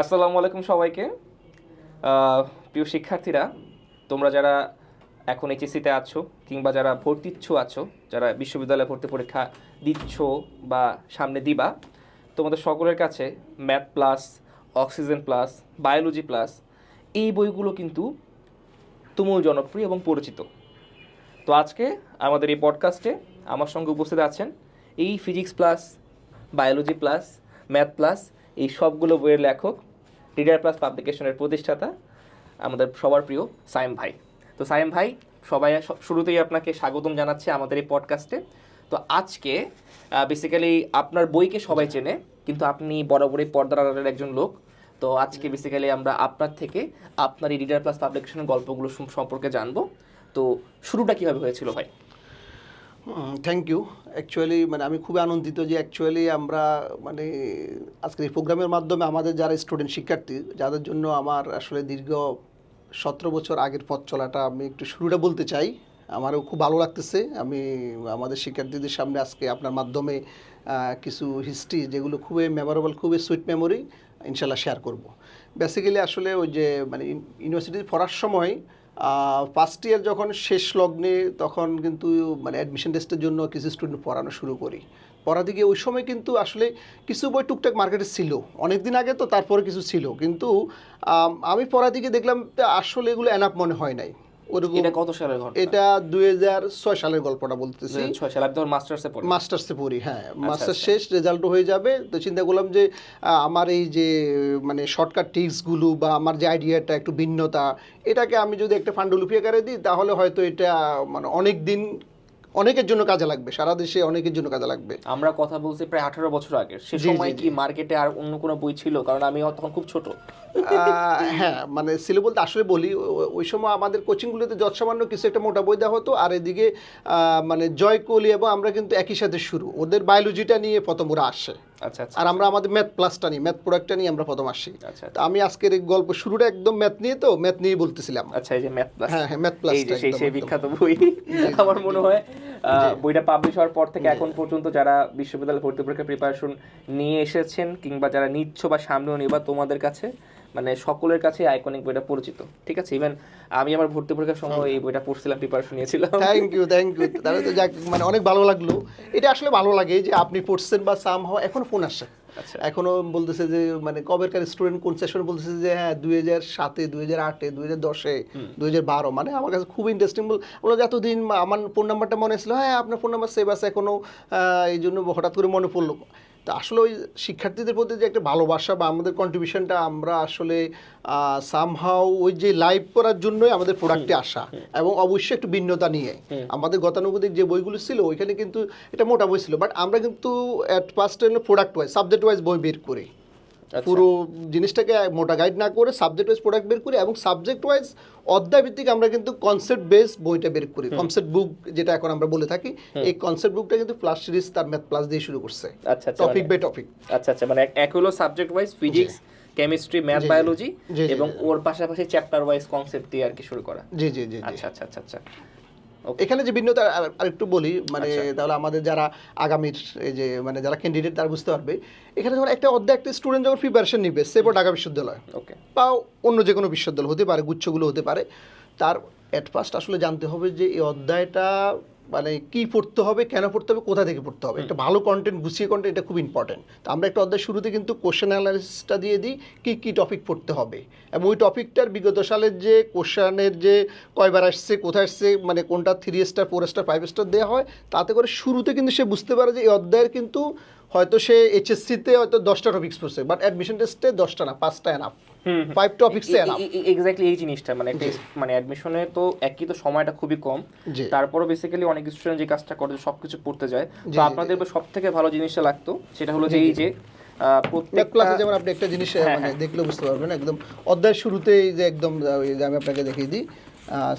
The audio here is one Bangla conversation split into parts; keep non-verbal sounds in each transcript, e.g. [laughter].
আসসালামু আলাইকুম সবাইকে। প্রিয় শিক্ষার্থীরা, তোমরা যারা এখন এইচএসসিতে আছো কিংবা যারা ভর্তিচ্ছ আছো, যারা বিশ্ববিদ্যালয়ে ভর্তি পরীক্ষা দিচ্ছ বা সামনে দিবা, তোমাদের সকলের কাছে math plus, oxygen plus, biology plus, এই বইগুলো কিন্তু তুমুল জনপ্রিয় এবং পরিচিত। তো আজকে আমাদের এই পডকাস্টে আমার সঙ্গে উপস্থিত আছেন এই physics plus, biology plus, math plus, এই সবগুলো বইয়ের লেখক রিডার প্লাস পাবলিকেশনের প্রতিষ্ঠাতা আমাদের সবার প্রিয় সায়েম ভাই। তো সায়েম ভাই, সবাই শুরুতেই আপনাকে স্বাগতম জানাচ্ছে আমাদের এই পডকাস্টে তো আজকে বেসিক্যালি আপনার বইকে সবাই চেনে, কিন্তু আপনি বরাবরই পর্দার আড়ালের একজন লোক। তো আজকে বেসিক্যালি আমরা আপনার থেকে আপনার এই রিডার প্লাস পাবলিকেশনের গল্পগুলো সম্পর্কে জানব। তো শুরুটা কীভাবে হয়েছিল ভাই? থ্যাংক ইউ অ্যাকচুয়ালি মানে আমি খুবই আনন্দিত যে অ্যাকচুয়ালি আমরা মানে আজকের এই প্রোগ্রামের মাধ্যমে আমাদের যারা স্টুডেন্ট শিক্ষার্থী, যাদের জন্য আমার আসলে দীর্ঘ সতেরো বছর আগের পথ চলাটা আমি একটু শুরুটা বলতে চাই। আমারও খুব ভালো লাগতেছে। আমি, আমাদের শিক্ষার্থীদের সামনে আজকে আপনার মাধ্যমে কিছু হিস্ট্রি যেগুলো খুবই মেমোরেবল খুবই সুইট মেমোরি ইনশাল্লাহ শেয়ার করব। বেসিক্যালি আসলে ওই যে মানে ইউনিভার্সিটি পড়ার সময় ফার্স্ট ইয়ার যখন শেষ লগ্নে তখন কিন্তু মানে অ্যাডমিশন টেস্টের জন্য কিছু স্টুডেন্ট পড়ানো শুরু করি। পড়া দিকে ওই সময় কিন্তু আসলে কিছু বই টুকটাক মার্কেটে ছিল। অনেক দিন আগে তো তারপরে কিছু ছিল। কিন্তু, আমি পড়া দিকে দেখলাম আসলে এগুলো অ্যানাপ মনে হয় নাই। এটা কত সালের ঘটনা? এটা দুই হাজার ছয় সালের গল্পটা বলতেছি। ছয় সাল আমি তখন মাস্টার্সে পড়ি। মাস্টার্সে পড়ি হ্যাঁ। আচ্ছা, মাস্টার শেষ রেজাল্ট হয়ে যাবে। তো চিন্তা করলাম যে আমার এই যে মানে শর্টকাট বা আমার যে আইডিয়াটা একটু ভিন্নতা এটাকে আমি যদি একটা ফান্ডুলুপি আকারে দিই তাহলে হয়তো এটা মানে অনেক দিন অনেকের জন্য কাজে লাগবে সারা দেশে অনেকের জন্য কাজে লাগবে। আমরা কথা বলছি প্রায় আঠারো বছর আগে সে সময় কি মার্কেটে আর অন্য কোনো বই ছিল? কারণ আমি তখন খুব ছোট। আহ, হ্যাঁ মানে ছিল বলতে আসলে বলি ওই সময় আমাদের কোচিংগুলোতে যৎসামান্য কিছু একটা মোটা বই দেওয়া হতো আর এদিকে আহ, মানে জয় কোহলি এবং আমরা কিন্তু একই সাথে শুরু। ওদের বায়োলজিটা নিয়ে প্রথম ওরা আসে। আর আমরা আমাদের ম্যাথ প্লাসটা নিই ম্যাথ প্রোডাক্টটা নিয়ে আমরা প্রথম আসি আচ্ছা তো আমি আজকের এই গল্প শুরুটা একদম ম্যাথ নিয়ে তো ম্যাথ নিয়ে বলতেছিলাম। আচ্ছা এই যে ম্যাথ প্লাস হ্যাঁ হ্যাঁ ম্যাথ এই যে সেই সেই বিখ্যাত বই আমার মনে হয় বইটা পাবলিশ হওয়ার পর থেকে এখন পর্যন্ত যারা বিশ্ববিদ্যালয় ভর্তি পরীক্ষার প্রিপারেশন নিয়ে এসেছেন কিংবা যারা নিচ্ছ বা সামনেও বা তোমাদের কাছে মানে সকলের কাছে আইকনিক বইটা পরিচিত। ঠিক আছে? ইভেন আমি আমার ভর্তি পরীক্ষার সময় এই বইটা পড়ছিলাম প্রিপারেশন নিয়েছিলাম। থ্যাংক ইউ থ্যাংক ইউ তাহলে তো যাক মানে অনেক ভালো লাগল। এটা আসলে ভালো লাগে যে আপনি পড়ছেন বা সাম হওয়া এখনও ফোন আসছে। আচ্ছা। এখনও বলতেছে যে মানে কবেরকার স্টুডেন্ট কোন সেশন বলতেছে যে হ্যাঁ দুই হাজার সাতে দুই হাজার আটে দুই হাজার দশে দুই হাজার বারো। মানে আমার কাছে খুব ইন্টারেস্টিং বল এতদিন আমার ফোন নাম্বারটা মনে ছিল হ্যাঁ আপনার ফোন নাম্বার সেভ আছে এখনও। এই জন্য হঠাৎ করে মনে পড়ল। তো আসলে ওই শিক্ষার্থীদের প্রতি যে একটা ভালোবাসা বা আমাদের কন্ট্রিবিউশনটা আমরা আসলে সামহাও ওই যে লাইভ করার জন্যই আমাদের প্রোডাক্টে আসা এবং অবশ্যই একটু ভিন্নতা নিয়ে। আমাদের গতানুগতিক যে বইগুলো ছিল ওইখানে কিন্তু এটা মোটা বই ছিল বাট আমরা কিন্তু at first product wise subject wise বই বের করি। পুরো জিনিসটাকে মোটা গাইড না করে সাবজেক্ট ওয়াইজ প্রোডাক্ট বের করি এবং সাবজেক্ট ওয়াইজ অধ্যায় ভিত্তিক আমরা কিন্তু কনসেপ্ট বেস বইটা বের করি। কনসেপ্ট বুক যেটা এখন আমরা বলে থাকি এই কনসেপ্ট বুকটা কিন্তু প্লাস সিরিজ তার ম্যাথ প্লাস দিয়ে শুরু করছে। আচ্ছা আচ্ছা টপিক বাই টপিক আচ্ছা আচ্ছা মানে এক- হলো subject wise physics chemistry math. Biology এবং ওর পাশাপাশি চ্যাপ্টার ওয়াইজ কনসেপ্ট দিয়ে আর কি শুরু করা। জি জি জি জি। আচ্ছা আচ্ছা আচ্ছা আচ্ছা। এখানে যে ভিন্নতা আর- একটু বলি মানে আচ্ছা। তাহলে আমাদের যারা আগামীর এই যে মানে যারা ক্যান্ডিডেট তারা বুঝতে পারবে। এখানে যখন একটা অধ্যায় একটা স্টুডেন্ট যখন প্রিপারেশন নিবে সেপর ঢাকা বিশ্ববিদ্যালয়। ওকে বা অন্য যে কোনো বিশ্ববিদ্যালয় হতে পারে গুচ্ছগুলো হতে পারে। তার অ্যাট ফার্স্ট আসলে জানতে হবে যে এই অধ্যায়টা মানে কি পড়তে হবে কেন পড়তে হবে কোথা থেকে পড়তে হবে? একটা ভালো কন্টেন্ট গুছিয়ে কন্টেন্ট এটা খুব ইম্পর্টেন্ট তো আমরা একটা অধ্যায় শুরুতে কিন্তু কোশ্চেন অ্যানালিসিসটা দিয়ে দিই কি কি টপিক পড়তে হবে? এবং ওই টপিকটার বিগত সালের যে কোশ্চেনের যে কয়বার আসছে কোথায় আসছে মানে কোনটা three star four star five star দেওয়া হয় তাতে করে শুরুতে কিন্তু সে বুঝতে পারে যে এই অধ্যায়ের কিন্তু হয়তো সে এইচএসসিতে হয়তো দশটা টপিক্স পড়ছে বাট অ্যাডমিশন টেস্টে দশটা না পাঁচটা এনাফ ফাইভ টপিক্সে এক্স্যাক্টলি এই জিনিসটা মানে একটা মানে অ্যাডমিশনে তো একই তো সময়টা খুবই কম। তারপরও বেসিক্যালি অনেক স্টুডেন্ট যে কাজটা করে সবকিছু পড়তে যায়। তো আপনাদের সব থেকে ভালো জিনিসটা লাগতো সেটা হলো যে এই যে প্রত্যেক ক্লাসে যেমন আপনি একটা জিনিস হ্যাঁ, মানে দেখলে বুঝতে পারবেন একদম অধ্যায়ের শুরুতেই যে একদম আমি আপনাকে দেখিয়ে দিই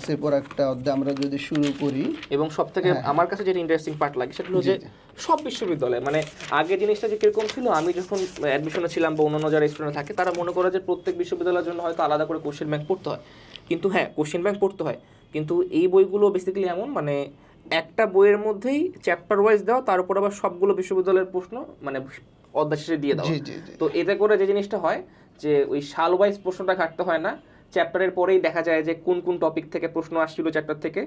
সেরপর একটা অধ্যায় আমরা যদি শুরু করি। এবং সব থেকে আমার কাছে যেটা ইন্টারেস্টিং পার্ট লাগে সেটা হলো যে সব বিশ্ববিদ্যালয়ে মানে আগে জিনিসটা যে কীরকম ছিল আমি যখন অ্যাডমিশনে ছিলাম বা অন্যান্য যারা স্টুডেন্ট থাকে তারা মনে করে যে প্রত্যেক বিশ্ববিদ্যালয়ের জন্য হয়তো আলাদা করে কোশ্চেন ব্যাংক পড়তে হয়। কিন্তু হ্যাঁ কোশ্চেন ব্যাংক পড়তে হয়। কিন্তু এই বইগুলো বেসিক্যালি এমন মানে একটা বইয়ের মধ্যেই চ্যাপ্টার ওয়াইজ দেওয়া তার উপর আবার সবগুলো বিশ্ববিদ্যালয়ের প্রশ্ন মানে অধ্যায় শেষে দিয়ে দেওয়া তো এতে করে যে জিনিসটা হয় যে ওই সাল ওয়াইজ প্রশ্নটা ঘাটতে হয় না চ্যাপ্টারের পরেই দেখা যায় যে কোন কোন টপিক থেকে প্রশ্ন আসছিল চ্যাপ্টার থেকে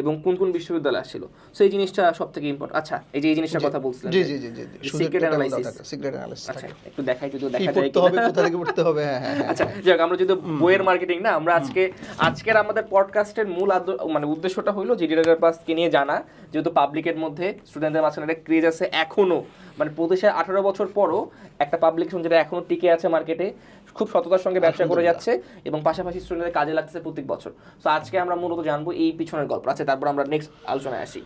এবং কোন কোন বিশ্ববিদ্যালয় আসছিল। সো এই জিনিসটা সব থেকে ইম্পর্টেন্ট আচ্ছা এই যে এই জিনিসটার কথা বলছিলেন G G G G secret analysis secret analysis আচ্ছা একটু দেখাই যদি দেখা যায় পড়তে হবে কোথা থেকে পড়তে হবে? হ্যাঁ হ্যাঁ হ্যাঁ। আচ্ছা যাক আমরা যদি বইয়ের মার্কেটিং না আমরা আজকে আজকের আমাদের পডকাস্টের মূল মানে উদ্দেশ্যটা হলো যে ডিরেক্টর পাসকে নিয়ে জানা যেহেতু পাবলিকের মধ্যে স্টুডেন্টদের মাঝখানে একটা ক্রেজ আছে এখনও। মানে প্রতিষ্ঠা আঠারো বছর পরও একটা পাবলিকেশন যেটা এখনও টিকে আছে মার্কেটে খুব সততার সঙ্গে ব্যবসা করে যাচ্ছে এবং পাশাপাশি স্টুডেন্টদের কাজে লাগতেছে প্রত্যেক বছর। তো আজকে আমরা মূলত জানব এই পিছনের গল্প। আচ্ছা তারপর আমরা নেক্সট আলোচনায় আসি।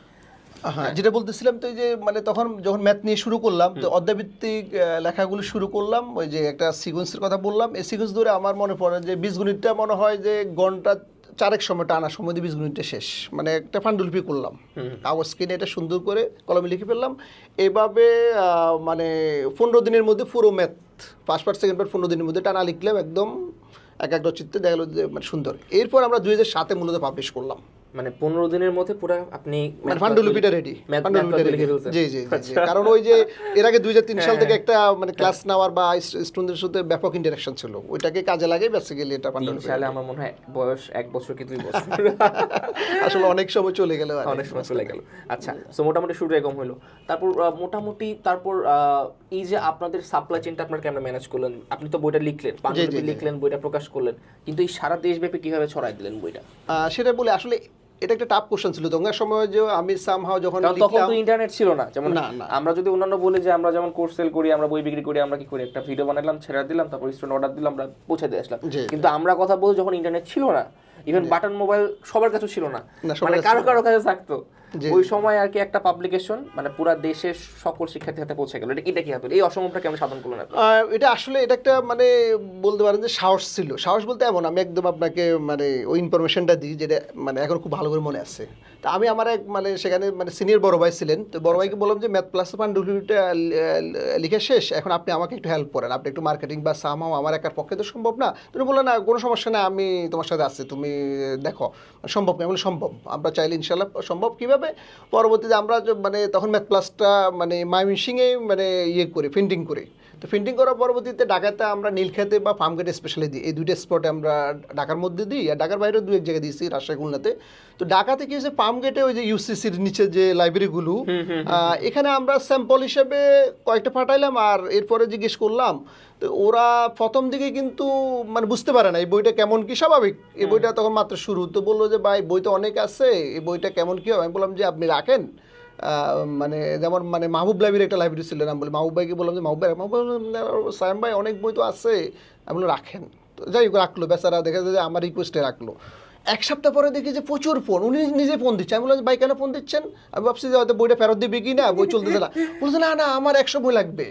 হ্যাঁ যেটা বলতেছিলাম তো এই যে মানে তখন যখন ম্যাথ নিয়ে শুরু করলাম তো অধ্যায়ভিত্তিক আহ, লেখাগুলো শুরু করলাম ওই যে একটা সিকোয়েন্সের কথা বললাম। এই সিকোয়েন্স ধরে আমার মনে পড়ে যে বীজগণিতটা মনে হয় যে ঘণ্টা চারেক সময় টানা সময় দিয়ে বীজগণিতটা শেষ। মানে একটা ফান্ডুলপি করলাম। কাগজ স্ক্রিনে এটা সুন্দর করে কলমে লিখে ফেললাম। এভাবে মানে পনেরো দিনের মধ্যে পুরো math first part second part পনেরো দিনের মধ্যে টানা লিখলাম একদম এক একটা চিত্রে দেখা গেলো যে মানে সুন্দর। এরপর আমরা দুই হাজার সাতে মূলত পাবলিশ করলাম। মানে পনেরো দিনের মধ্যে পুরো আপনি মানে পাণ্ডুলিপিটা রেডি জি জি জি জি। কারণ ওই যে এর আগে দুই হাজার তিন সাল থেকে একটা মানে ক্লাস নেওয়ার বা স্টুডেন্টের সাথে ব্যাপক ইন্টারাকশন ছিল। ওইটাকে কাজে লাগে বেসিক্যালি এটা পাণ্ডুলিপি সালে আমার মনে হয় বয়স এক বছর কি দুই বছর। [laughs] আসলে অনেক সময় চলে গেল অনেক সময় চলে গেল। আচ্ছা তো মোটামুটি শুরু এরকম হলো। তারপর মোটামুটি তারপর আহ, এই যে আপনাদের সাপ্লাই চেনটা আপনার কেমন ম্যানেজ করলেন? আপনি তো বইটা লিখলেন পাণ্ডুলিপি। লিখলেন বইটা প্রকাশ করলেন। কিন্তু এই সারা দেশব্যাপী কীভাবে ছড়াই দিলেন বইটা? সেটা বলে আসলে এটা একটা টাফ কোশ্চেন ছিল। তখন সময় যে আমি সামহাও যখন তখন তো ইন্টারনেট ছিল না। যেমন। আমরা যদি অন্যান্য বলি যে আমরা যেমন কোর্স সেল করি আমরা বই বিক্রি করি আমরা কি করি? একটা ভিডিও বানালাম ছেড়ে দিলাম তারপর স্টুডেন্ট অর্ডার দিলাম আমরা পৌঁছে দিয়ে আসলাম। কিন্তু আমরা কথা বলি যখন ইন্টারনেট ছিল না। ইভেন বাটন মোবাইল সবার কাছে ছিল না। মানে কারও কারও কাছে থাকতো। ওই সময় আর কি একটা পাবলিকেশন মানে পুরো দেশের সকল শিক্ষার্থীর হাতে পৌঁছে গেল। এটা এটা কি হবে এই অসমটা কেমন সাধন করলেন এটা আসলে এটা একটা মানে বলতে পারেন যে সাহস ছিল। সাহস বলতে এমন আমি একদম আপনাকে মানে ওই ইনফরমেশনটা দিই যেটা মানে এখন খুব ভালো করে মনে আছে। তা আমি আমার এক মানে সেখানে মানে সিনিয়র বড় ভাই ছিলেন। তো বড় ভাইকে বললাম যে ম্যাথ প্লাস পান্ডুলিপিটা লিখে শেষ এখন আপনি আমাকে একটু হেল্প করেন। আপনি একটু মার্কেটিং বা সামাও আমার একার পক্ষে তো সম্ভব না। তুমি বলল না কোনো সমস্যা না আমি তোমার সাথে আছি তুমি দেখো সম্ভব না বলি, সম্ভব। আমরা চাইলে ইনশাল্লাহ সম্ভব। কীভাবে? পরবর্তীতে আমরা মানে তখন ম্যাথ প্লাসটা মানে মাইমিসিংয়ে মানে ইয়ে করি প্রিন্টিং করি। তো প্রিন্টিং করার পরবর্তীতে ঢাকাতে আমরা নীলক্ষেতে বা ফার্মগেটে স্পেশালি দিই। এই দুইটা স্পটে আমরা ঢাকার মধ্যে দিই আর ঢাকার বাইরেও দু এক জায়গায় দিয়েছি রাজশাহী খুলনাতে। তো ঢাকাতে কি হয়েছে? ফার্মগেটে ওই যে ইউসিসির নিচে যে লাইব্রেরিগুলো আহ, এখানে আমরা স্যাম্পল হিসেবে কয়েকটা পাঠাইলাম আর এরপরে জিজ্ঞেস করলাম তো ওরা প্রথম দিকে কিন্তু মানে বুঝতে পারে না এই বইটা কেমন কি স্বাভাবিক? এই বইটা তখন মাত্র শুরু। তো বলল যে ভাই বই তো অনেক আছে এই বইটা কেমন কি হবে? আমি বললাম যে আপনি রাখেন। মানে যেমন মানে মাহবুব লাইব্রেরি একটা লাইব্রেরি ছিল না বলে মাহবুব ভাইকে বললাম যে মাহবুব ভাই মাহবুব ভাই অনেক বই তো আছে। আমি বললাম রাখেন। তো যাই হোক রাখল বেচারা দেখা যায় যে আমার রিকোয়েস্টে রাখল। এক সপ্তাহ পরে দেখি যে প্রচুর ফোন উনি নিজে ফোন দিচ্ছে। আমি বললাম ভাই কেন ফোন দিচ্ছেন? আমি ভাবছি যে হয়তো বইটা ফেরত দিবে কি না বই চলতেছে না। বলছে না না আমার একশো বই লাগবে।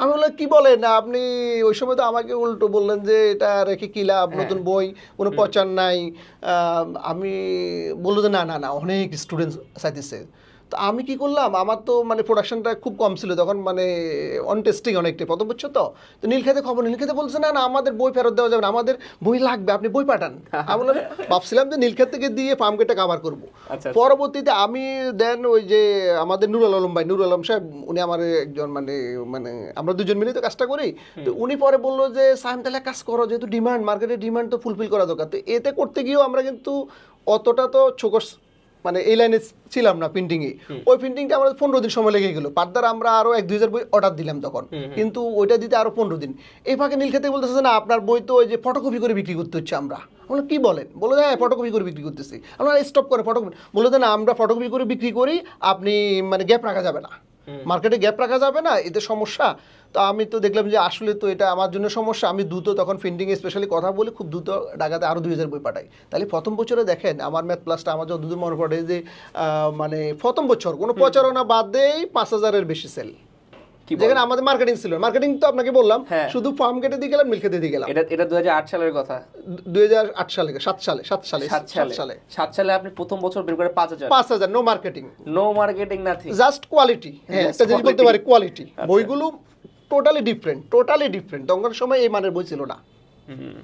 আমি বললাম কি বলেন? আপনি ওই সময় তো আমাকে উল্টো বললেন যে এটা রেখে কি লাভ? নতুন বই কোনো পচার নাই। আমি বলল যে না না না অনেক স্টুডেন্ট চাইতেছে। তো আমি কি করলাম? আমার তো মানে প্রোডাকশনটা খুব কম ছিল তখন মানে অন টেস্টিং অনেকটাই। প্রথম বুঝছ তো? তো নীলক্ষেতে খবর নীলক্ষেতে বলছে না না আমাদের বই ফেরত দেওয়া যাবে না আমাদের বই লাগবে আপনি বই পাঠান। আমি বললাম ভাবছিলাম যে নীলক্ষেত থেকে দিয়ে ফার্মগেটটা কাভার করব। আচ্ছা, পরবর্তীতে আমি দেন ওই যে আমাদের নুরুল আলম ভাই নুরুল আলম সাহেব উনি আমার একজন মানে মানে আমরা দুজন মিলেই তো কাজটা করি। তো উনি পরে বলল যে সাইম তাহলে কাজ করো যেহেতু ডিমান্ড মার্কেটের ডিমান্ড তো ফুলফিল করা দরকার। তো এতে করতে গিয়েও আমরা কিন্তু অতটা তো চোখস মানে এই লাইনে ছিলাম না প্রিন্টিংয়ে ওই প্রিন্টিংটা আমাদের পনেরো দিন সময় লেগে গেলো। পার্দার আমরা আরও এক দুই হাজার বই অর্ডার দিলাম তখন। কিন্তু ওইটা দিতে আরও পনেরো দিন। এই ফাঁকে নীলক্ষেতে বলতেছে না আপনার বই তো ওই যে ফটোকপি করে বিক্রি করতে হচ্ছে আমরা। আমরা কি বলেন? বলে হ্যাঁ ফটোকপি করে বিক্রি করতেছি। আমরা স্টপ করে ফটোকপি বলে না আমরা ফটোকপি করে বিক্রি করি আপনি মানে গ্যাপ রাখা যাবে না। মার্কেটে গ্যাপ রাখা যাবে না এতে সমস্যা। তো আমি তো দেখলাম যে আসলে তো এটা আমার জন্য সমস্যা। আমি দ্রুত তখন প্রিন্টিংয়ে স্পেশালি কথা বলে খুব দ্রুত ঢাকাতে আরও দুই হাজার বই পাঠাই। তাহলে প্রথম বছরে দেখেন আমার ম্যাথ প্লাসটা আমার যত মনে পড়ে যে মানে প্রথম বছর কোনো প্রচারণা বাদ দেই পাঁচ হাজারের বেশি সেল যেখানে আমাদের মার্কেটিং ছিল। মার্কেটিং তো আপনাকে বললাম হ্যাঁ। শুধু ফার্ম গেটে দিয়ে গেলাম মিল্কেতে দিয়ে গেলাম। এটা এটা দুহাজার আট সালের কথা। দুই হাজার আট সালে সাত সালে সাত সালে সাত সালে। সাত সালে আপনি প্রথম বছর বের করে পাঁচ হাজার। পাঁচ হাজার no marketing no marketing nothing just quality হ্যাঁ একটা জিনিস বলতে পারি কোয়ালিটি আচ্ছা। বইগুলো টোটালি ডিফারেন্ট টোটালি ডিফারেন্ট দঙ্গার সময় এই মানের বই ছিল না।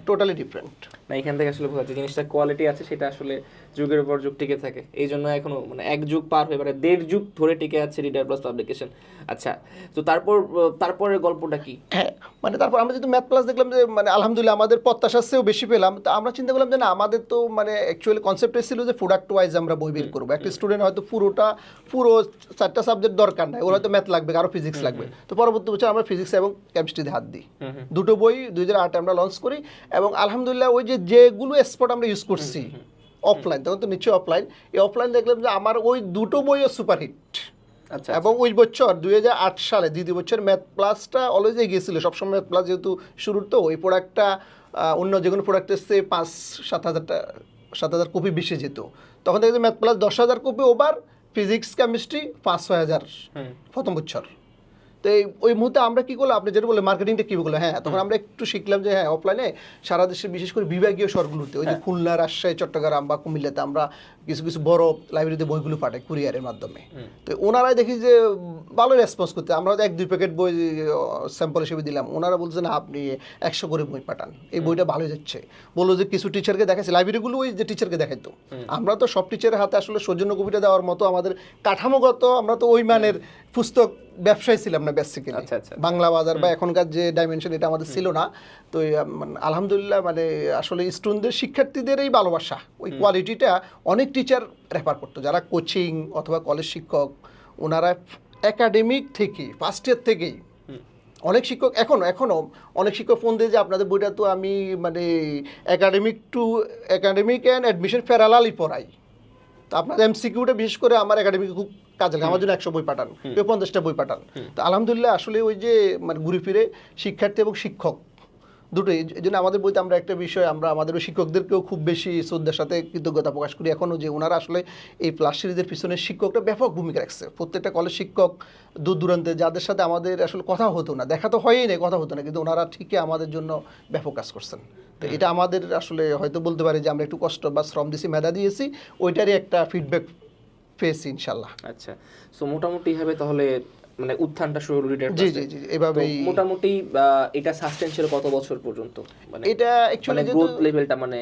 টোটালি ডিফারেন্ট না এখান থেকে আসলে বোঝা যায় জিনিসটা কোয়ালিটি আছে সেটা আসলে যুগের পর যুগ টিকে থাকে। এই জন্য এখনও মানে এক যুগ পার হয়ে মানে দেড় যুগ ধরে টিকে আছে রিডার প্লাস পাবলিকেশন আচ্ছা তো তারপর তারপরের গল্পটা কি? হ্যাঁ মানে তারপর আমরা যেহেতু ম্যাথ প্লাস দেখলাম যে মানে আলহামদুলিল্লাহ আমাদের প্রত্যাশার চেয়েও বেশি পেলাম তো আমরা চিন্তা করলাম যে না আমাদের তো মানে অ্যাকচুয়ালি কনসেপ্ট ছিল যে প্রোডাক্ট ওয়াইজ আমরা বই বের করব। একটা স্টুডেন্ট হয়তো পুরোটা পুরো চারটা সাবজেক্ট দরকার নাই ওর হয়তো ম্যাথ লাগবে কারও ফিজিক্স লাগবে। তো পরবর্তী বছর আমরা ফিজিক্স এবং কেমিস্ট্রিতে হাত দিই। দুটো বই দুই হাজার আটে আমরা লঞ্চ করি এবং আলহামদুলিল্লাহ ওই যে যেগুলো স্পট আমরা ইউজ করছি অফলাইন তখন তো নিশ্চয়ই অফলাইন এই অফলাইন দেখলাম যে আমার ওই দুটো বইও সুপারহিট আচ্ছা এবং ওই বছর দুই হাজার আট সালে দ্বিতীয় বছর ম্যাথ প্লাসটা অলওয়েজ এগিয়েছিল। সবসময় ম্যাথ প্লাস যেহেতু শুরুর তো ওই প্রোডাক্টটা অন্য যে কোনো প্রোডাক্টের চেয়ে পাঁচ সাত হাজারটা সাত হাজার কপি বেশি যেত। তখন দেখি ম্যাথ প্লাস দশ হাজার কপি ওভার ফিজিক্স কেমিস্ট্রি পাঁচ ছয় হাজার প্রথম বছর। তো এই ওই মুহূর্তে আমরা কী করলাম? আপনি যেটা বললেন মার্কেটিংটা কী বলল হ্যাঁ তখন আমরা একটু শিখলাম যে হ্যাঁ অফলাইনে সারা দেশে বিশেষ করে বিভাগীয় শহরগুলোতে ওই যে খুলনা রাজশাহী চট্টগ্রাম বা কুমিল্লাতে আমরা কিছু কিছু বড় লাইব্রেরিতে বইগুলো পাঠায় কুরিয়ারের মাধ্যমে। তো ওনারাই দেখি যে ভালো রেসপন্স করতে। আমরা এক দুই প্যাকেট বই স্যাম্পল হিসেবে দিলাম। ওনারা বলছে না আপনি একশো করে বই পাঠান। এই বইটা ভালো যাচ্ছে। বলল যে কিছু টিচারকে দেখাচ্ছে লাইব্রেরিগুলো ওই যে টিচারকে দেখাইতো। আমরা তো সব টিচারের হাতে আসলে সৌজন্য কবিতা দেওয়ার মতো আমাদের কাঠামোগত আমরা তো ওই মানের পুস্তক ব্যবসায়ী ছিলাম না বেসিক্যালি আচ্ছা, আচ্ছা। বাংলা বাজার বা এখনকার যে ডাইমেনশন এটা আমাদের ছিল না। তো মানে, আলহামদুলিল্লাহ মানে আসলে স্টুডেন্টদের শিক্ষার্থীদের এই ভালোবাসা ওই কোয়ালিটিটা অনেক টিচার রেফার করতো যারা কোচিং অথবা কলেজ শিক্ষক ওনারা একাডেমিক থেকে ফার্স্ট ইয়ার থেকেই অনেক শিক্ষক এখনও এখনও অনেক শিক্ষক ফোন দিয়ে যে আপনাদের বইটা তো আমি মানে academic to academic and admission প্যারালালই পড়াই। তো আপনার এমসিকিউটা বিশেষ করে আমার একাডেমিকে খুব কাজে লাগে আমার জন্য একশো বই পাঠান কেউ পঞ্চাশটা বই পাঠান। তো আলহামদুলিল্লাহ আসলে ওই যে মানে ঘুরে ফিরে শিক্ষার্থী এবং শিক্ষক দুটোই। এই জন্য আমাদের বইতে আমরা একটা বিষয় আমরা আমাদেরও শিক্ষকদেরকেও খুব বেশি শ্রদ্ধার সাথে কৃতজ্ঞতা প্রকাশ করি এখনও যে ওনারা আসলে এই প্লাস সিরিজের পিছনে শিক্ষকটা ব্যাপক ভূমিকা রাখছে। প্রত্যেকটা কলেজ শিক্ষক দূর দূরান্তে যাদের সাথে আমাদের আসলে কথা হতো না দেখা তো হয়ই না কথা হতো না কিন্তু ওনারা ঠিকই আমাদের জন্য ব্যাপক কাজ করছেন। তো এটা আমাদের আসলে হয়তো বলতে পারি যে আমরা একটু কষ্ট বা শ্রম দিয়েছি মেধা দিয়েছি ওইটারই একটা ফিডব্যাক পেয়েছি ইনশাল্লাহ। আচ্ছা সো মোটামুটি হবে তাহলে মানে উত্থানটা শুরু হলো রিডার জি জি জি এভাবেই মোটামুটি এটা সাস্টেন ছিল কত বছর পর্যন্ত? মানে এটা মানে অ্যাকচুয়ালি গ্রোথ লেভেলটা মানে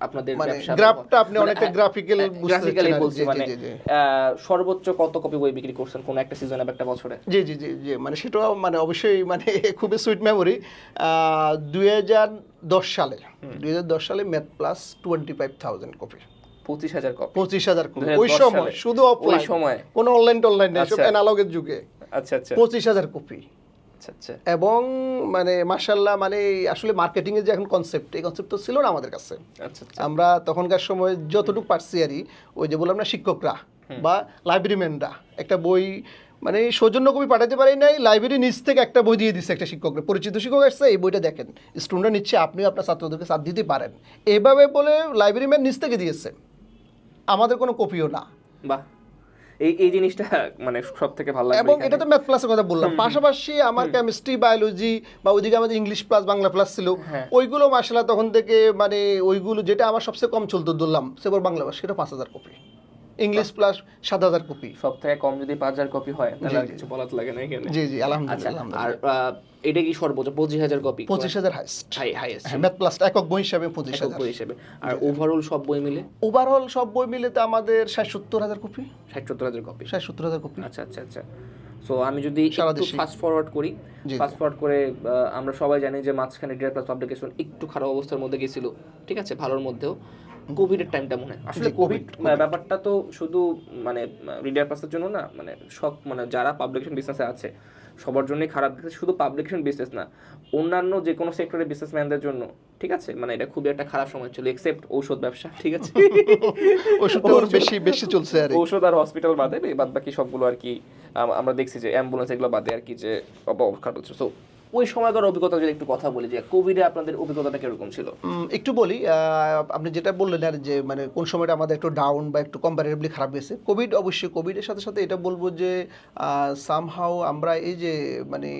আপনাদের মানে ব্যবসা গ্রাফটা আপনি অনেকটা graphical বুঝতে গ্রাফিক্যালি কি। বলছি মানে সর্বোচ্চ কত কপি বই বিক্রি করছেন কোন একটা সিজনে বা একটা বছরে? জি জি জি জি মানে সেটাও মানে অবশ্যই মানে [laughs] খুবই সুইট মেমোরি দুই হাজার দশ সালে দুই হাজার দশ সালে math plus twenty five thousand copy পঁচিশ হাজার কপি পঁচিশ হাজার কপি ওই সময় শুধু ওই সময়। কোনো অনলাইন টনলাইন নেই সব আচ্ছা। অ্যানালগের যুগে। আচ্ছা আচ্ছা। পঁচিশ হাজার কপি আচ্ছা আচ্ছা। এবং মানে মানে আসলে মার্কেটিংয়ের যে এখন কনসেপ্ট এই কনসেপ্ট তো ছিল না আমাদের কাছে। আমরা তখনকার সময় যতটুকু পারছি আরই ওই যে বললাম না শিক্ষকরা বা লাইব্রেরিম্যানরা একটা বই মানে সৌজন্য কবি পাঠাতে পারি নাই লাইব্রেরি নিচ থেকে একটা বই দিয়ে দিচ্ছে একটা শিক্ষককে পরিচিত শিক্ষক আসছে এই বইটা দেখেন। স্টুডেন্ট নিচ্ছে আপনিও আপনার ছাত্রদেরকে সাথ দিতে পারেন। এভাবে বলে লাইব্রেরিম্যান নিচ থেকে দিয়েছে। আমাদের কোনো কপিও না। বাহ। এই এই জিনিসটা মানে সব থেকে ভালো লাগে এবং এটা তো ম্যাথ ক্লাসের কথা বললাম। পাশাপাশি আমার কেমিস্ট্রি বায়োলজি বা ওইদিকে আমাদের ইংলিশ প্লাস বাংলা প্লাস ছিল হ্যাঁ। ওইগুলো মাসালা তখন থেকে মানে ওইগুলো যেটা আমার সবচেয়ে কম চলতো ধরলাম সেবার বাংলা ভাষা সেটা পাঁচ হাজার কপি ইংলিশ প্লাস সাত হাজার কপি থেকে কম যদি পাঁচ হাজার কপি হয় তাহলে আর কিছু বলার লাগে না এখানে। জি জি আচ্ছা আলহামদুলিল্লাহ। আর এটা কি সর্বোচ্চ? পঁচিশ হাজার কপি পঁচিশ হাজার হাইস্ট হাই হাইয়েস্ট হ্যাঁ ম্যাথ প্লাস একক বই হিসাবে পঁচিশ হাজার। বই হিসেবে। আর ওভারঅল সব বই মিলে? ওভারঅল সব বই মিলে তো আমাদের ষাট সত্তর হাজার কপি ষাট সত্তর হাজার কপি ষাট সত্তর হাজার কপি আচ্ছা আচ্ছা আচ্ছা। সো আমি যদি একটু ফাস্ট ফরওয়ার্ড করি ফাস্ট ফরওয়ার্ড করে আমরা সবাই জানি যে মাঝখানে ডিয়ার প্লাস পাবলিকেশন একটু খারাপ অবস্থার মধ্যে গেছিল ঠিক আছে? ভালোর মধ্যেও। কোভিডের টাইমটা মনে হয়। আসলে কোভিড ব্যাপারটা তো শুধু মানে রিডার প্লাসের জন্য না মানে সব মানে যারা পাবলিকেশন বিজনেসে আছে সবার জন্যই খারাপ শুধু পাবলিকেশন বিজনেস না অন্যান্য যে কোনো সেক্টরের বিজনেসম্যানদের জন্য ঠিক আছে? মানে এটা খুবই একটা খারাপ সময় ছিল এক্সেপ্ট ঔষধ ব্যবসা ঠিক আছে? [laughs] ওষুধটা ওর বেশি বেশি চলছে আর ঔষধ আর হসপিটাল বাদে বাদ বাকি সবগুলো আর কি আমরা দেখছি যে অ্যাম্বুলেন্স এগুলো বাদে আর কি যে অবকার হচ্ছে সো ওই সময়কার অভিজ্ঞতা যদি একটু কথা বলি, যে কোভিডে আপনাদের অভিজ্ঞতাটা কীরকম ছিল? একটু বলি আপনি যেটা বললেন আর যে মানে কোন সময়টা আমাদের একটু ডাউন বা একটু কম্পারেটিভলি খারাপ গেছে। কোভিড অবশ্যই কোভিডের সাথে সাথে এটা বলব যে সামহাও আমরা এই যে মানে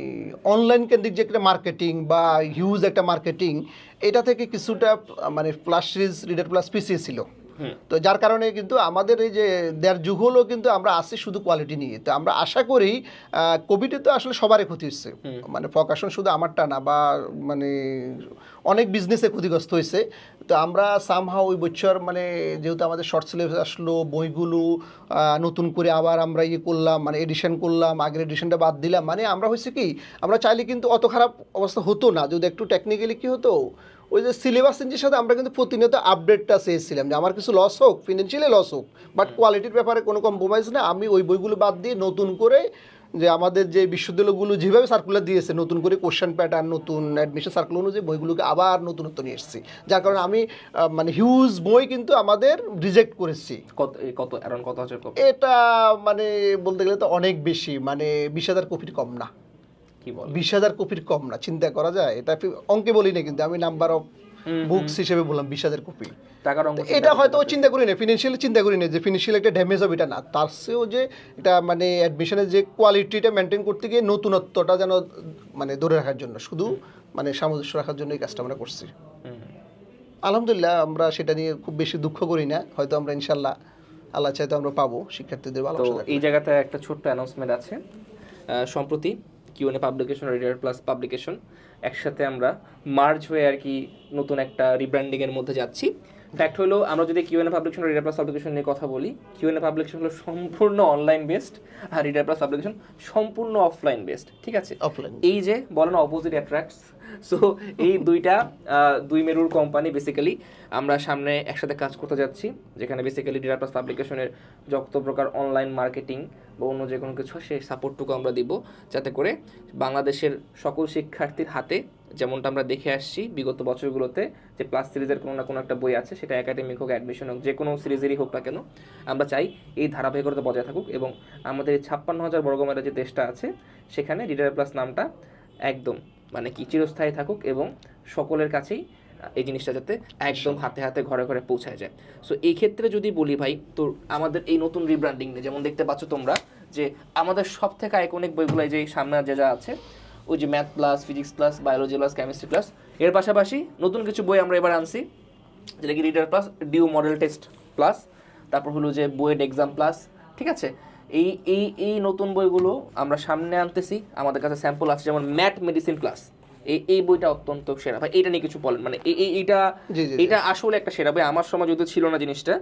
অনলাইন কেন্দ্রিক যে একটা মার্কেটিং বা হিউজ একটা মার্কেটিং এটা থেকে কিছুটা মানে প্লাস সিরিজ রিডার প্লাস পিছিয়ে ছিল। তো যার কারণে কিন্তু আমাদের এই যে দেড় যুগ হলো কিন্তু আমরা আসি শুধু কোয়ালিটি নিয়ে। তো আমরা আশা করি কোভিডে তো আসলে সবারই ক্ষতি হচ্ছে মানে প্রকাশন শুধু আমারটা না বা মানে অনেক বিজনেসে ক্ষতিগ্রস্ত হয়েছে। তো আমরা সামহাও ওই বছর মানে যেহেতু আমাদের শর্ট সিলেবাস আসলো বইগুলো নতুন করে আবার আমরা ইয়ে করলাম মানে এডিশন করলাম আগের এডিশনটা বাদ দিলাম। মানে আমরা হয়েছে কি আমরা চাইলে কিন্তু অত খারাপ অবস্থা হতো না। যদি একটু টেকনিক্যালি কি হতো ওই যে সিলেবাস চেঞ্জের সাথে আমরা কিন্তু প্রতিনিয়ত আপডেটটা চেয়েছিলাম যে আমার কিছু লস হোক ফিনান্সিয়ালি লস হোক বাট কোয়ালিটির ব্যাপারে কোনো কম্প্রোমাইজ না। আমি ওই বইগুলো বাদ দিয়ে নতুন করে যে আমাদের যে বিশ্ববিদ্যালয়গুলো যেভাবে সার্কুলার দিয়েছে নতুন করে কোশ্চেন প্যাটার্ন নতুন অ্যাডমিশন সার্কুলার অনুযায়ী বইগুলোকে আবার নতুনত্ব নিয়ে এসেছি। যার কারণে আমি মানে হিউজ বই কিন্তু আমাদের রিজেক্ট করেছি। কত কত অ্যারাউন্ড কত কপি এটা মানে বলতে গেলে তো অনেক বেশি মানে বিশ হাজার কপির কম না। বিশ হাজার কপির কম না চিন্তা করা যায়। এটা অঙ্কে বলি না কিন্তু আমি নাম্বার অফ বুকস হিসেবে বললাম বিশ হাজার কপি। টাকার অঙ্ক এটা হয়তো চিন্তা করি না ফিনান্সিয়ালি চিন্তা করি না যে ফিনান্সিয়াল একটা ড্যামেজ হবে এটা না। তার চেয়েও যে এটা মানে অ্যাডমিশনের যে কোয়ালিটিটা মেনটেন করতে গিয়ে নতুনত্বটা যেন মানে ধরে রাখার জন্য শুধু মানে সামঞ্জস্য রাখার জন্য এই কাজটা আমরা করছি। আলহামদুলিল্লাহ আমরা সেটা নিয়ে খুব বেশি দুঃখ করি না। হয়তো আমরা ইনশাল্লাহ আল্লাহ চাইতে আমরা পাবো। শিক্ষার্থীদের থাকলে। এই জায়গাতে একটা ছোট্ট অ্যানাউন্সমেন্ট আছে। সম্প্রতি QNA publication reader plus publication একসাথে আমরা মার্জ হয়ে আর কি নতুন একটা রিব্র্যান্ডিং এর মধ্যে যাচ্ছি। ফ্যাক্ট হলো আমরা যদি QNA publication reader plus publication নিয়ে কথা বলি কিউএনএ পাবলিকেশন হলো সম্পূর্ণ অনলাইন বেসড আর রিডার প্লাস পাবলিকেশন সম্পূর্ণ অফলাইন বেসড ঠিক আছে. এই যে বলে না অপোজিট অ্যাট্রাক্টস সো এই দুইটা দুই মেরুর কোম্পানি বেসিক্যালি আমরা সামনে একসাথে কাজ করতে যাচ্ছি যেখানে বেসিক্যালি ডিলার প্লাস পাবলিকেশনের যত প্রকার অনলাইন মার্কেটিং বা অন্য যে কোনো কিছু সেই সাপোর্টটুকু আমরা দিব যাতে করে বাংলাদেশের সকল শিক্ষার্থীর হাতে যেমনটা আমরা দেখে আসছি, বিগত বছরগুলোতে যে প্লাস সিরিজের কোনো না কোনো একটা বই আছে, সেটা একাডেমিক হোক অ্যাডমিশন হোক, যে কোনো সিরিজেরই হোক না কেন, আমরা চাই এই ধারাবাহিকতা বজায় থাকুক এবং আমাদের ছাপ্পান্ন হাজার বর্গমাইলের যে দেশটা আছে, সেখানে রিডার প্লাস নামটা একদম মানে কি চিরস্থায়ী থাকুক এবং সকলের কাছেই এই জিনিসটা যাতে একদম হাতে হাতে ঘরে ঘরে পৌঁছায় যায়। সো এই ক্ষেত্রে যদি বলি ভাই, তো আমাদের এই নতুন রিব্র্যান্ডিং নিয়ে, যেমন দেখতে পাচ্ছ তোমরা যে আমাদের সব থেকে আইকনিক বইগুলো যে সামনে যে যা আছে ওই যে math plus physics plus biology plus chemistry plus এর পাশাপাশি নতুন কিছু বই আমরা এবার আনছি যেটা কি reader plus due model test plus তারপর হলো যে বুয়েট এক্সাম প্লাস ঠিক আছে? এই এই এই নতুন বইগুলো আমরা সামনে আনতেছি আমাদের কাছে স্যাম্পল আছে যেমন ম্যাথ মেডিসিন প্লাস এই এই বইটা অত্যন্ত সেরা। ভাই এটা নিয়ে কিছু বলেন মানে এই এই- এইটা। এটা আসলে একটা সেরা। বই আমার সময় যদিও ছিল না জিনিসটা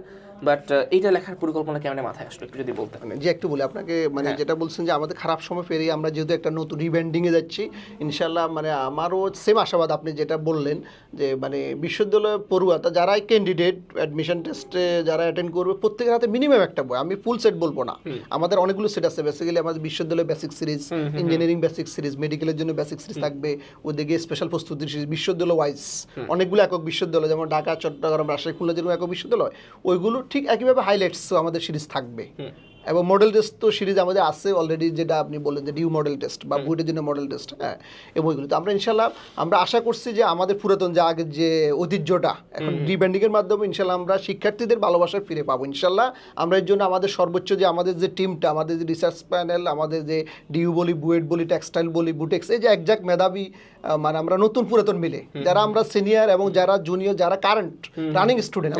বাট এইটা লেখার পরিকল্পনা কেমন মাথায় আসলো একটু যদি বলতেন? মানে যে একটু বলি আপনাকে মানে হ্যাঁ। যেটা বলছেন যে আমাদের খারাপ সময় পেরিয়ে আমরা যেহেতু একটা নতুন রিব্যান্ডিংয়ে যাচ্ছি ইনশাল্লাহ মানে আমারও সেম আশাবাদ আপনি যেটা বললেন যে মানে বিশ্ববিদ্যালয় পড়ুয়া তা যারাই ক্যান্ডিডেট অ্যাডমিশন টেস্টে যারা অ্যাটেন্ড করবে প্রত্যেকের হাতে মিনিমাম একটা বই। আমি ফুল সেট বলব না। আমাদের অনেকগুলো সেট আছে। বেসিক্যালি আমাদের বিশ্ববিদ্যালয় basic series engineering basic series মেডিকেলের জন্য বেসিক সিরিজ থাকবে ওদিকে স্পেশাল প্রস্তুতির সিরিজ বিশ্ববিদ্যালয় ওয়াইজ অনেকগুলো একক বিশ্ববিদ্যালয় যেমন ঢাকা চট্টগ্রাম রাজশাহী খুলনা যেরকম একক বিশ্ববিদ্যালয় ওইগুলো ঠিক একইভাবে হাইলাইটসও আমাদের সিরিজ থাকবে। এবং মডেল টেস্ট তো সিরিজ আমাদের আছে অলরেডি যেটা আপনি বললেন যে ডিউ মডেল টেস্ট বা বুয়েটের জন্য মডেল টেস্ট হ্যাঁ এই বইগুলো। তো আমরা ইনশাল্লাহ আমরা আশা করছি যে আমাদের পুরাতন যে আগের যে ঐতিহ্যটা এখন রিব্যান্ডিংয়ের মাধ্যমে ইনশাল্লাহ আমরা শিক্ষার্থীদের ভালোবাসা ফিরে পাবো। ইনশাল্লাহ আমরা এর জন্য আমাদের সর্বোচ্চ যে আমাদের যে টিমটা আমাদের যে রিসার্চ প্যানেল আমাদের যে ডিউ বলি বুয়েট বলি টেক্সটাইল বলি বুটেক্স এই যে একজাক মেধাবী মানে আমরা নতুন পুরাতন মিলে যারা আমরা সিনিয়র এবং যারা জুনিয়র যারা কারেন্ট রানিং স্টুডেন্ট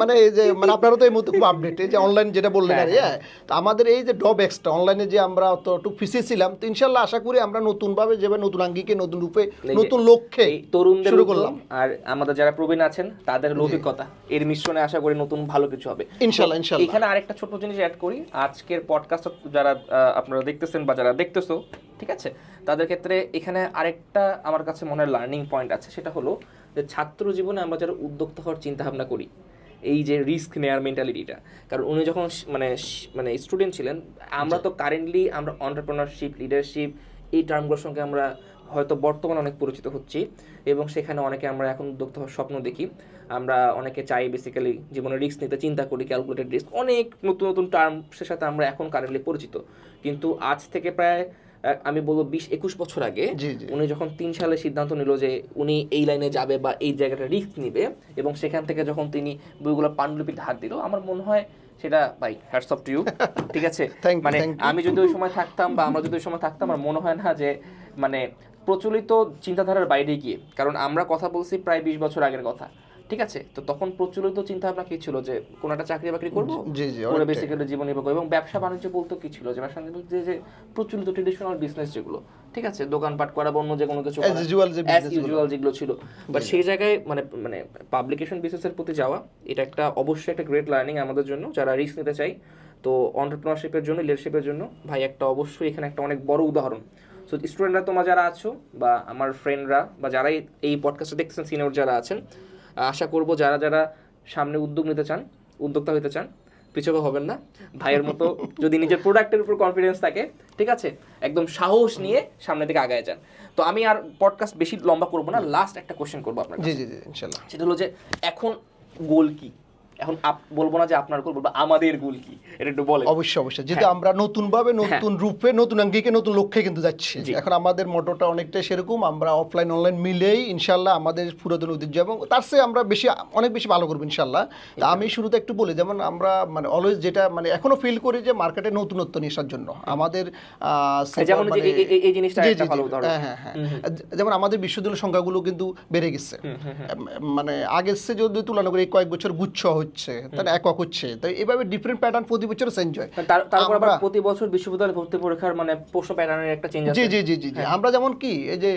মানে এই যে মানে আপনারা তো এই মুহূর্তে খুব আপডেট যে অনলাইন যেটা বললেন আর হ্যাঁ তো আমাদের এই যে ডব এক্সট্রা অনলাইনে যে আমরা অতটুকু পিছিয়ে ছিলাম তো ইনশাল্লাহ আশা করি আমরা নতুনভাবে যেভাবে নতুন আঙ্গিকে নতুন রূপে নতুন লক্ষ্যে তরুণদের শুরু করলাম। আর আমাদের যারা প্রবীণ আছেন তাদের অভিজ্ঞতা এর মিশ্রণে আশা করি নতুন ভালো কিছু হবে। ইনশাল্লাহ ইনশাল্লাহ। এখানে আরেকটা ছোট জিনিস অ্যাড করি। আজকের পডকাস্ট যারা আপনারা দেখতেছেন বা যারা দেখতেছো ঠিক আছে? তাদের ক্ষেত্রে এখানে আরেকটা আমার কাছে মনে হয় লার্নিং পয়েন্ট আছে। সেটা হলো যে ছাত্র জীবনে আমরা যারা উদ্যোক্তা হওয়ার চিন্তা ভাবনা করি এই যে রিস্ক নেওয়ার মেন্টালিটিটা কারণ উনি যখন মানে মানে স্টুডেন্ট ছিলেন আমরা তো কারেন্টলি আমরা অন্টারপ্রেনারশিপ লিডারশিপ এই টার্মগুলোর সঙ্গে আমরা হয়তো বর্তমানে অনেক পরিচিত হচ্ছি এবং সেখানে অনেকে আমরা এখন হওয়ার স্বপ্ন দেখি। আমরা অনেকে চাই বেসিক্যালি জীবনে রিস্ক নিতে চিন্তা করি ক্যালকুলেটেড রিস্ক অনেক নতুন নতুন টার্মসের সাথে আমরা এখন কারেন্টলি পরিচিত। কিন্তু আজ থেকে প্রায় আমি বলব বিশ একুশ বছর আগে। উনি যখন তিন সালে সিদ্ধান্ত নিল যে উনি এই লাইনে যাবে বা এই জায়গাটা রিস্ক নিবে এবং সেখান থেকে যখন তিনি বইগুলো পাণ্ডুলিপিতে হাত দিল আমার মনে হয় সেটা ভাই হ্যাটস অফ টু ইউ ঠিক আছে? মানে আমি যদি ওই সময় থাকতাম বা আমরা যদি ওই সময় থাকতাম আমার মনে হয় না যে মানে প্রচলিত চিন্তাধারার বাইরে গিয়ে কারণ আমরা কথা বলছি প্রায় বিশ বছর আগের কথা। ঠিক আছে? তো তখন প্রচলিত চিন্তা ভাবনা কি ছিল যে কোন একটা চাকরি বাকরি করব? করে বেসিক্যালি জীবন নির্বাহ করব এবং ব্যবসা বাণিজ্য বলতে কি ছিল? যে ব্যবসা বাণিজ্য যে প্রচলিত ট্রেডিশনাল বিজনেস যেগুলো ঠিক আছে? দোকানপাট করা বা অন্য যে কোনো কিছু। ইউজুয়াল যেগুলো ছিল। বাট সেই জায়গায় মানে মানে পাবলিকেশন বিজনেসের প্রতি যাওয়া এটা একটা অবশ্যই একটা গ্রেট লার্নিং আমাদের জন্য যারা রিস্ক নিতে চাই। তো অন্টারপ্রিনারশিপের জন্য লিডারশিপের জন্য ভাই একটা অবশ্যই এখানে একটা অনেক বড় উদাহরণ। সো স্টুডেন্টরা তোমরা যারা আছো বা আমার ফ্রেন্ডরা বা যারাই এই পডকাস্টে দেখতেছেন সিনিয়র যারা আছেন আশা করব যারা যারা সামনে উদ্যোগ নিতে চান উদ্যোক্তা হইতে চান পিছনে হবেন না। ভাইয়ের মতো যদি নিজের প্রোডাক্টের উপর কনফিডেন্স থাকে ঠিক আছে? একদম সাহস নিয়ে সামনের দিকে আগায় যান। তো আমি আর পডকাস্ট বেশি লম্বা করব না লাস্ট একটা কোশ্চেন করব আপনার জি জি জি ইনশাল্লাহ। সেটা হলো যে এখন গোল কি? এখন আপ- বলব না যে আপনার গোল বলব আমাদের গোল কি? এটা একটু বলেন। অবশ্যই অবশ্যই। যেহেতু আমরা নতুন ভাবে নতুন রূপে নতুন আঙ্গিকে নতুন লক্ষ্যে কিন্তু যাচ্ছি। এখন আমাদের মোটরটা অনেকটাই সেরকম। আমরা অফলাইন অনলাইন মিলেই ইনশাল্লাহ আমাদের পুরাতন ঐতিহ্য এবং তার চেয়ে আমরা বেশি অনেক বেশি ভালো করব ইনশাল্লাহ আমি শুরুতে একটু বলি যেমন আমরা মানে অলওয়েজ যেটা মানে এখনও ফিল করি যে মার্কেটে নতুনত্ব নিয়ে আসার জন্য। আমাদের আহ, যেমন মানে- এই- জিনিসটা। হ্যাঁ হ্যাঁ হ্যাঁ। যেমন আমাদের বিশ্ববিদ্যালয় সংখ্যাগুলো কিন্তু বেড়ে গেছে। মানে আগের সে যদি তুলনা করি কয়েক বছর গুচ্ছ হচ্ছে তাহলে একক হচ্ছে তো এইভাবে ডিফারেন্ট প্যাটার্ন প্রতি বছর চেঞ্জ হয়। তারপর আবার প্রতি বছর বিশ্ববিদ্যালয় ভর্তি পরীক্ষার মানে প্রশ্ন প্যাটার্নের একটা চেঞ্জ জি আছে জি জি জি জি। আমরা যেমন কি এই যে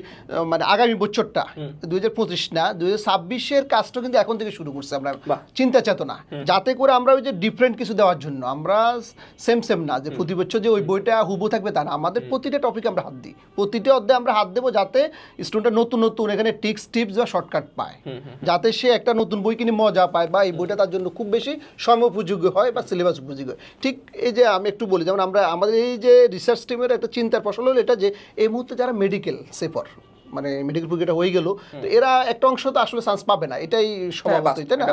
মানে আগামী বছরটা দুই হাজার পঁচিশ না দুই হাজার ছাব্বিশের কাজটা কিন্তু এখন থেকে শুরু করছে আমরা। চিন্তা চেতনা। যাতে করে আমরা ওই যে ডিফারেন্ট কিছু দেওয়ার জন্য আমরা সেম সেম না যে প্রতি বছর যে ওই বইটা হুবু থাকবে তা না। আমাদের প্রতিটা টপিক আমরা হাত দিই। প্রতিটা অধ্যায়ে আমরা হাত দেবো যাতে স্টুডেন্ট নতুন নতুন এখানে টিক্স টিপস বা শর্টকাট পায়। যাতে সে একটা নতুন বই কিনে মজা পায় বা এই বইটা তার জন্য খুব বেশি সময় উপযোগী হয় বা সিলেবাস উপযোগী হয়। ঠিক এই যে আমি একটু বলি, যেমন আমরা, আমাদের এই যে রিসার্চ টিমের একটা চিন্তার ফসল হলো এটা যে, এই মুহূর্তে যারা মেডিকেল সেফর মানে মেডিকেল পরীক্ষাটা হয়ে গেল তো এরা একটা অংশ তো আসলে চান্স পাবে না এটাই হ্যাঁ, স্বভাবতই তাই না?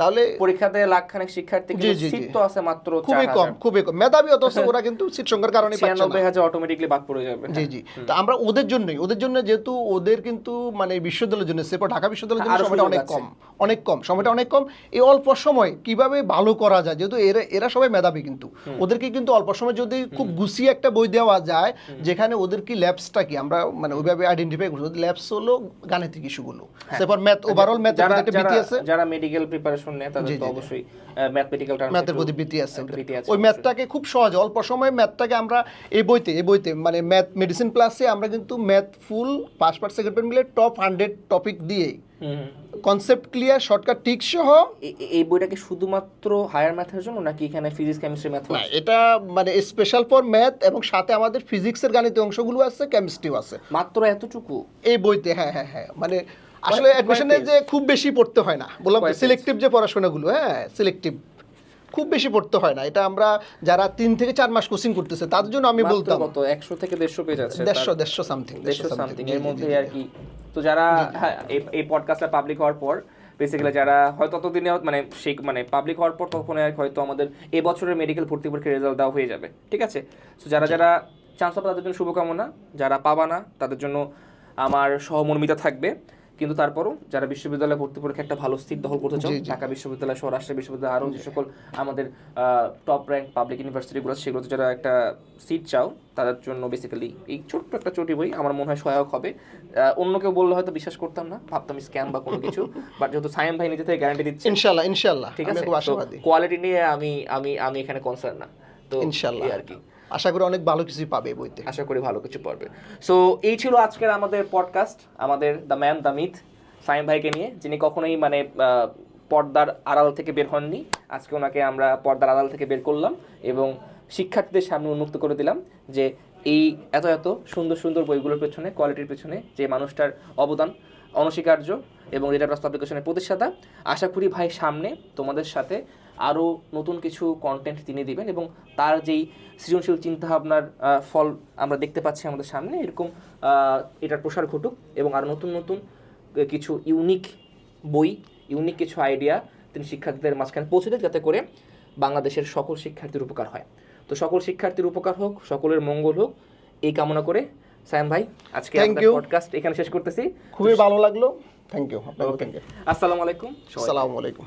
তাহলে পরীক্ষাতে লাখখানেক শিক্ষার্থী জি, সিট তো আছে মাত্র খুবই কম খুবই কম। মেধাবী অথচ ওরা কিন্তু সিট সংখ্যার কারণে পাচ্ছে না। ছিয়ানব্বই হাজার অটোমেটিকলি বাদ পড়ে যাবে। জি জি। তো আমরা ওদের জন্যই ওদের জন্য যেহেতু ওদের কিন্তু মানে বিশ্ববিদ্যালয়ের জন্য সেপর ঢাকা বিশ্ববিদ্যালয়ের জন্য সময়টা অনেক কম অনেক কম সময়টা অনেক কম। এই অল্প সময় কীভাবে ভালো করা যায় যেহেতু এরা এরা সবাই মেধাবী কিন্তু। ওদেরকে কিন্তু অল্প সময় যদি খুব গুছিয়ে একটা বই দেওয়া যায় যেখানে ওদের কি ল্যাবসটা কি? আমরা মানে ওইভাবে আইডেন্টিফাই ল্যাবস হলো গাণিতিক ইস্যুগুলো ম্যাথ ওভারঅল একটা আছে যারা মেডিকেল প্রিপারেশন নেয় তাদের তো। অবশ্যই ম্যাথমেটিক্যাল টার্ম ম্যাথের প্রতি আছে ওই ম্যাথটাকে খুব সহজে অল্প সময়ে ম্যাথটাকে আমরা এই বইতে এই বইতে মানে ম্যাথ মেডিসিন প্লাসে আমরা কিন্তু math full first part second মিলে top hundred topic hmm. Concept clear shortcut tick সহ এই বইটাকে শুধুমাত্র হায়ার ম্যাথের জন্য নাকি এখানে ফিজিক্স কেমিস্ট্রি ম্যাথ না এটা মানে স্পেশাল ফর ম্যাথ এবং সাথে আমাদের ফিজিক্সের গাণিত অংশগুলো আছে কেমিস্ট্রিও আছে। মাত্র এতটুকু? এই বইতে হ্যাঁ হ্যাঁ হ্যাঁ মানে আসলে অ্যাডমিশনে যে খুব বেশি পড়তে হয় না। বললাম সিলেক্টিভ যে পড়াশোনাগুলো হ্যাঁ সিলেক্টিভ খুব বেশি পড়তে হয় না। এটা আমরা যারা তিন থেকে চার মাস কোচিং করতেছে তাদের জন্য আমি বলতাম। কত? একশো থেকে দেড়শো পেজ আছে। দেড়শো দেড়শো সামথিং দেড়শো সামথিং এর মধ্যে আর কি। তো যারা হ্যাঁ এই- এই পডকাস্টটা পাবলিক হওয়ার পর বেসিক্যালি যারা হয়তো ততদিনে মানে সেই মানে পাবলিক হওয়ার পর তখন আর হয়তো আমাদের এবছরের মেডিকেল ভর্তি পরীক্ষার রেজাল্ট দেওয়া হয়ে যাবে। ঠিক আছে? তো যারা যারা চান্স পাবে তাদের জন্য শুভকামনা যারা পাবা না তাদের জন্য আমার সহমর্মিতা থাকবে। কিন্তু তারপরও যারা বিশ্ববিদ্যালয়ে ভর্তি পরীক্ষা একটা ভালো স্থির দখল করতে চাও। ঢাকা বিশ্ববিদ্যালয় সহ রাজশাহী বিশ্ববিদ্যালয় আরও যে সকল আমাদের টপ র্যাঙ্ক পাবলিক ইউনিভার্সিটিগুলো সেগুলোতে যারা একটা সিট চাও তাদের জন্য বেসিক্যালি এই ছোট্ট একটা চটি বই আমার মনে হয় সহায়ক হবে। অন্য কেউ বললে হয়তো বিশ্বাস করতাম না ভাবতাম স্ক্যাম বা কোনো কিছু বাট যেহেতু সায়েম ভাই নিজে থেকে গ্যারান্টি দিচ্ছে ইনশাল্লাহ ইনশাল্লাহ ঠিক আছে? কোয়ালিটি নিয়ে আমি আমি আমি এখানে কনসার্ন না। তো ইনশাল্লাহ। আর কি। আশা করি অনেক ভালো কিছুই পাবে বইতে। আশা করি ভালো কিছু পড়বে। সো এই ছিল আজকের আমাদের পডকাস্ট আমাদের the man the myth Saim ভাইকে নিয়ে, যিনি কখনোই মানে পর্দার আড়াল থেকে বের হননি। আজকে ওনাকে আমরা পর্দার আড়াল থেকে বের করলাম এবং শিক্ষার্থীদের সামনে উন্মুক্ত করে দিলাম যে এই এত এত সুন্দর সুন্দর বইগুলোর পেছনে কোয়ালিটির পেছনে যে মানুষটার অবদান অনস্বীকার্য এবং রিডার প্লাস পাবলিকেশনের প্রতিষ্ঠাতা। আশা করি ভাই সামনে তোমাদের সাথে আরও নতুন কিছু কন্টেন্ট তিনি দিবেন এবং তার যেই সৃজনশীল চিন্তাভাবনার ফল আমরা দেখতে পাচ্ছি আমাদের সামনে এরকম এটার প্রসার ঘটুক এবং আরও নতুন নতুন কিছু ইউনিক বই ইউনিক কিছু আইডিয়া তিনি শিক্ষার্থীদের মাঝখানে পৌঁছে দেন যাতে করে বাংলাদেশের সকল শিক্ষার্থীর উপকার হয়। তো সকল শিক্ষার্থীর উপকার হোক সকলের মঙ্গল হোক এই কামনা করে সায়াম ভাই আজকে পডকাস্ট এখানে শেষ করতেছি। খুবই ভালো লাগল। থ্যাংক ইউ আপনাকে থ্যাংক ইউ আসসালামু আলাইকুম। আসসালামু আলাইকুম।